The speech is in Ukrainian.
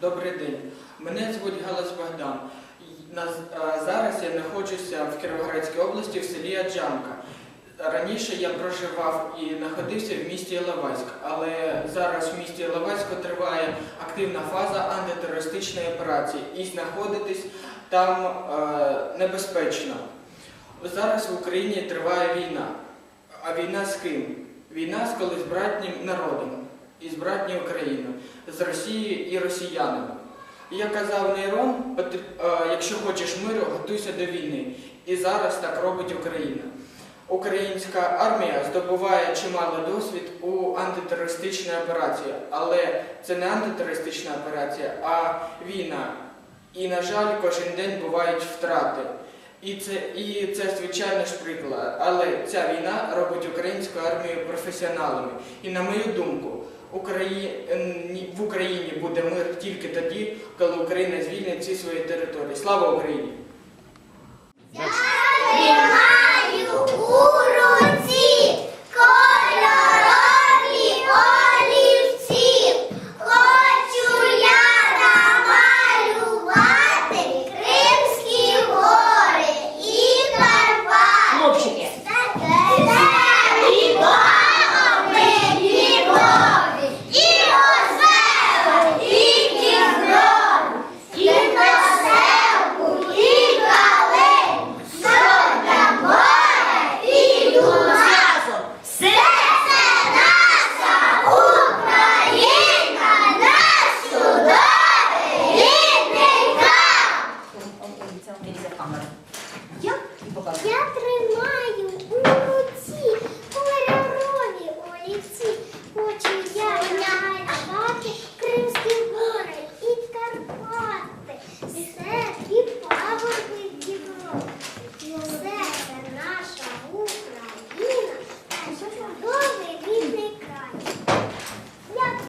Добрий день. Мене звуть Галас Богдан. Зараз я знаходжуся в Кіровоградській області в селі Аджанка. Раніше я проживав і знаходився в місті Іловайськ, але зараз в місті Іловайську триває активна фаза антитерористичної операції і знаходитись там е, небезпечно. Зараз в Україні триває війна. А війна з ким? Війна з колись братнім народом із братньою Україною, з Росією і росіянами. І як казав Нейрон, е, якщо хочеш миру, готуйся до війни. І зараз так робить Україна. Українська армія здобуває чимало досвід у антитерористичній операції, але це не антитерористична операція, а війна. І, на жаль, кожен день бувають втрати. І це, і це звичайно ж приклад. Але ця війна робить українську армію професіоналами. І на мою думку, Украї... ні- в Україні буде мир тільки тоді, коли Україна звільнить всі свої території. Слава Україні! Тримаю у руці кольорові олівці. Хочу я намалювати Кримські гори і Карпати. Хлопчики, І Багами, і Брові, і Озера, і Дніпро, і Веселку, і Калин, Соня море, і Дуна. разом. Все це наша Україна, наш чудовий рідний край. Це Ліза камера. Я і покажу. Я тримаю у руці кольорові олівці. Хочу я намалювати Кримські гори і Карпати. Все і пагорби Дніпро. Все це наша Україна, рідний край.